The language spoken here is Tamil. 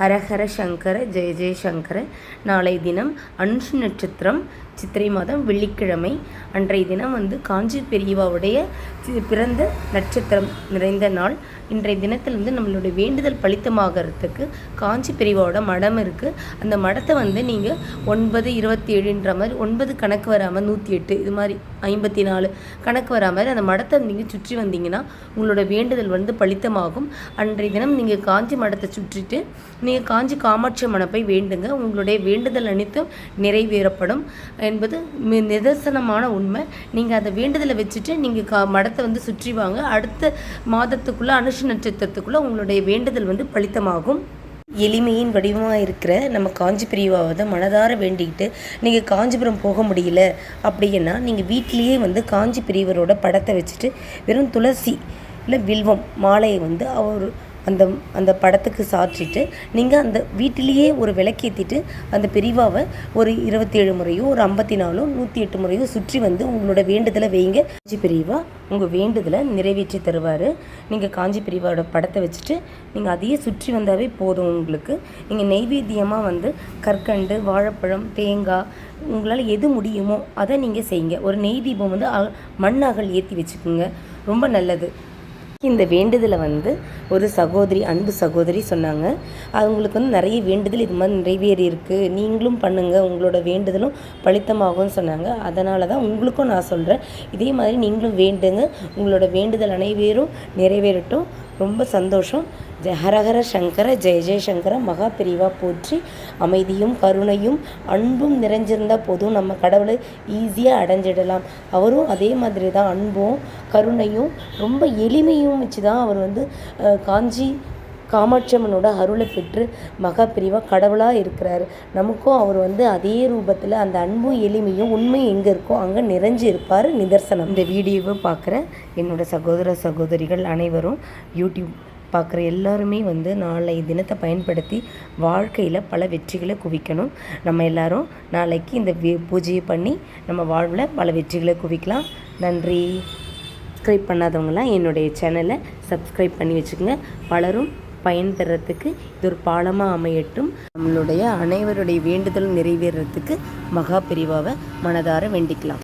ஹரஹர சங்கர ஜெய ஜெய சங்கர. நாளை தினம் அனுஷ நட்சத்திரம் சித்திரை மாதம் வெள்ளிக்கிழமை அன்றைய தினம் வந்து காஞ்சி பெரியவாவுடைய பிறந்த நட்சத்திரம் நிறைந்த நாள். இன்றைய தினத்தில் வந்து நம்மளுடைய வேண்டுதல் பலித்தமாகறதுக்கு காஞ்சி பெரியவாவோட மடம் இருக்குது அந்த மடத்தை வந்து நீங்கள் ஒன்பது இருபத்தி ஏழுன்ற மாதிரி ஒன்பது கணக்கு வராமல் நூற்றி எட்டு இது மாதிரி ஐம்பத்தி நாலு கணக்கு வரா மாதிரி அந்த மடத்தை நீங்கள் சுற்றி வந்தீங்கன்னா உங்களோட வேண்டுதல் வந்து பலித்தமாகும். அன்றைய தினம் நீங்கள் காஞ்சி மடத்தை சுற்றிட்டு நீங்கள் காஞ்சி காமாட்சி மனப்பை வேண்டுங்க. உங்களுடைய வேண்டுதல் அனைத்தும் நிறைவேறப்படும். என்பது நிதர்சனமான உண்மை. நீங்கள் அதை வேண்டுதலை வச்சுட்டு நீங்கள் கா மடத்தை வந்து சுற்றி வாங்க. அடுத்த மாதத்துக்குள்ளே அனுஷ நட்சத்திரத்துக்குள்ளே உங்களுடைய வேண்டுதல் வந்து பலித்தமாகும். எளிமையின் வடிவமாக இருக்கிற நம்ம காஞ்சி பிரிவாவை மனதார வேண்டிக்கிட்டு நீங்கள் காஞ்சிபுரம் போக முடியல அப்படின்னா நீங்கள் வீட்டிலேயே வந்து காஞ்சி பிரிவரோட படத்தை வச்சுட்டு வெறும் துளசி இல்லை வில்வம் மாலையை வந்து அவர் அந்த அந்த படத்துக்கு சாற்றிட்டு நீங்கள் அந்த வீட்டிலேயே ஒரு விளக்கேற்றிட்டு அந்த பெரிவாவை ஒரு இருபத்தேழு முறையோ ஒரு ஐம்பத்தி நாலோ நூற்றி எட்டு முறையோ சுற்றி வந்து உங்களோட வேண்டுதலை வைங்க. காஞ்சி பெரியவா உங்கள் வேண்டுதலை நிறைவேற்றி தருவார். நீங்கள் காஞ்சி பெரியவாவோட படத்தை வச்சுட்டு நீங்கள் அதையே சுற்றி வந்தாவே போதும் உங்களுக்கு. நீங்கள் நெய்வேத்தியமாக வந்து கற்கண்டு வாழைப்பழம் தேங்காய் உங்களால் எது முடியுமோ அதை நீங்கள் செய்யுங்க. ஒரு நெய் தீபம் வந்து அ- மண் அகல் ஏற்றி வச்சுக்கோங்க. ரொம்ப நல்லது. இந்த வேண்டுதலை வந்து ஒரு சகோதரி அன்பு சகோதரி சொன்னாங்க. அவங்களுக்கு வந்து நிறைய வேண்டுதல் இது மாதிரி நிறைவேறி இருக்குது நீங்களும் பண்ணுங்கள் உங்களோட வேண்டுதலும் பலித்தமாகும்னு சொன்னாங்க. அதனால தான் உங்களுக்கும் நான் சொல்கிறேன் இதே மாதிரி நீங்களும் வேண்டுங்க. உங்களோட வேண்டுதல் அனைவரும் நிறைவேறட்டும். ரொம்ப சந்தோஷம். ஜெய ஹரஹர சங்கர ஜெய ஜெயசங்கர மகா பிரிவாக போற்றி. அமைதியும் கருணையும் அன்பும் நிறைஞ்சிருந்தால் போதும். நம்ம கடவுளை ஈஸியாக அடைஞ்சிடலாம். அவரும் அதே மாதிரி தான் அன்பும் கருணையும் ரொம்ப எளிமையும் வச்சு தான் அவர் வந்து காஞ்சி காமாட்சியம்மனோட அருளை பெற்று மகாபிரிவாக கடவுளாக இருக்கிறார். நமக்கும் அவர் வந்து அதே ரூபத்தில் அந்த அன்பும் எளிமையும் உண்மை எங்கே இருக்கோ அங்கே நிறைஞ்சு இருப்பார் நிதர்சனம். இந்த வீடியோவை பார்க்குற என்னோடய சகோதர சகோதரிகள் அனைவரும் யூடியூப் பார்க்குற எல்லாருமே வந்து நாளை தினத்தை பயன்படுத்தி வாழ்க்கையில் பல வெற்றிகளை குவிக்கணும். நம்ம எல்லாரும் நாளைக்கு இந்த பூஜையை பண்ணி நம்ம வாழ்வில் பல வெற்றிகளை குவிக்கலாம். நன்றி. சப்ஸ்கிரைப் பண்ணாதவங்களாம் என்னுடைய சேனலை சப்ஸ்கிரைப் பண்ணி வச்சுக்கோங்க. பலரும் பயன்பெறத்துக்கு இது ஒரு பாலமாக அமையட்டும். நம்மளுடைய அனைவருடைய வேண்டுதல் நிறைவேறத்துக்கு மகா பிரிவாவை மனதார வேண்டிக்கலாம்.